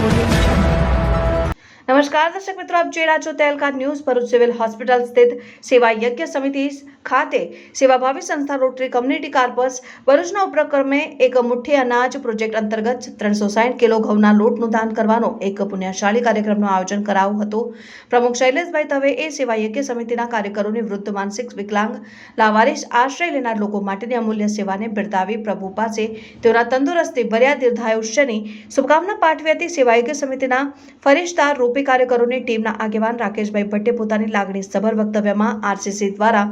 Audio. નમસ્કાર, દર્શક મિત્રો, આપ જોઈ રહ્યા છો Tehelka news Bharuch civil hospital સ્થિત સેવા યજ્ઞ સમિતિ ખાતે સેવાભાવી સંસ્થા રોટરી કમ્યુનિટી કાર્પસ ભરૂચના ઉપક્રમે એક મુઠ્ઠી અનાજ પ્રોજેક્ટ અંતર્ગત ત્રણસો સાઠ કિલો ઘઉંના લોટનું દાન કરવાનો એક પુણ્યશાળી કાર્યક્રમનું આયોજન કરાયું હતું. પ્રમુખ શૈલેષભાઈ દવે એ સેવા યજ્ઞ સમિતિના કાર્યકરોની વૃદ્ધ માનસિક વિકલાંગ લાવારીસ આશ્રય લેનાર લોકો માટેની અમૂલ્ય સેવાને બિરદાવી પ્રભુ પાસે તેઓના તંદુરસ્તી ભર્યા દીર્ઘાયુષ્યની શુભકામના પાઠવી હતી. સેવા યજ્ઞ સમિતિના ફરિશ્તા રૂપી કાર્યકરોની ટીમના આગેવાન રાકેશભાઈ ભટ્ટે પોતાની લાગણી સભર વક્તવ્યમાં આરસીસી દ્વારા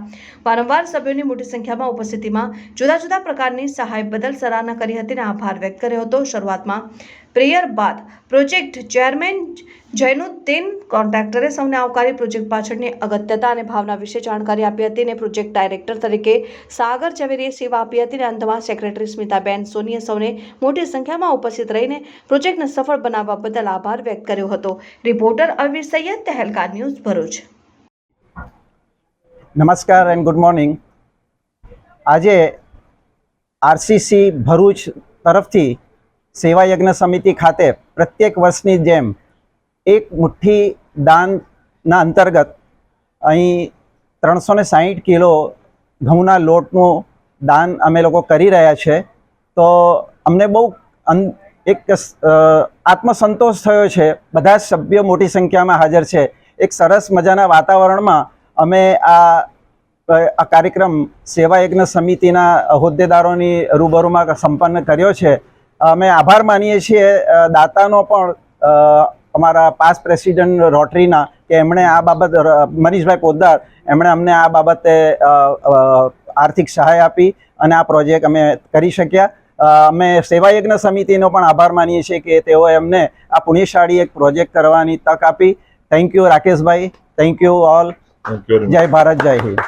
વારંવાર સભ્યોની મોટી સંખ્યામાં ઉપસ્થિતિમાં જુદા જુદા પ્રકારની સહાય બદલ સરાહના કરી હતી અને આભાર વ્યક્ત કર્યો હતો. શરૂઆતમાં પ્રેયર બાદ પ્રોજેક્ટ ચેરમેન જૈનુદ્દીન કોન્ટ્રાક્ટરે સૌને આવકારી પ્રોજેક્ટ પાછળની અગત્યતા અને ભાવના વિશે જાણકારી આપી હતી અને પ્રોજેક્ટ ડાયરેક્ટર તરીકે સાગર ઝવેરીએ સેવા આપી હતી અને અંતમાં સેક્રેટરી સ્મિતાબેન સોનીએ સૌને મોટી સંખ્યામાં ઉપસ્થિત રહીને પ્રોજેક્ટને સફળ બનાવવા બદલ આભાર વ્યક્ત કર્યો હતો. Reporter Arvind Syed Tehelka news Bharuch. નમસ્કાર એન્ડ ગુડ મોર્નિંગ આજે આરસીસી ભરૂચ તરફથી સેવા યજ્ઞ સમિતિ ખાતે પ્રત્યેક વર્ષની જેમ એક મુઠ્ઠી દાનના અંતર્ગત અહીં ત્રણસો ને સાહીઠ કિલો ઘઉંના લોટનું દાન અમે લોકો કરી રહ્યા છે. તો અમને બહુ એક આત્મસંતોષ થયો છે. બધા જ સભ્યો મોટી સંખ્યામાં હાજર છે. એક સરસ મજાના વાતાવરણમાં અમે આ આ કાર્યક્રમ સેવા યજ્ઞ સમિતિના હોદ્દેદારોની રૂબરૂમાં સંપન્ન કર્યો છે. અમે આભાર માનીએ છીએ. દાતાનો પણ અમારા પાસ પ્રેસિડેન્ટ રોટરીના કે એમણે આ બાબત મનીષભાઈ પોદ્દાર એમણે અમને આ બાબતે આર્થિક સહાય આપી અને આ પ્રોજેક્ટ અમે કરી શક્યા. અમે સેવાયજ્ઞ સમિતિનો પણ આભાર માનીએ છીએ કે તેઓએ અમને આ પુણ્યશાળી એક પ્રોજેક્ટ કરવાની તક આપી. Thank you Rakeshbhai. Thank you all. જય ભારત જય હિન્દ.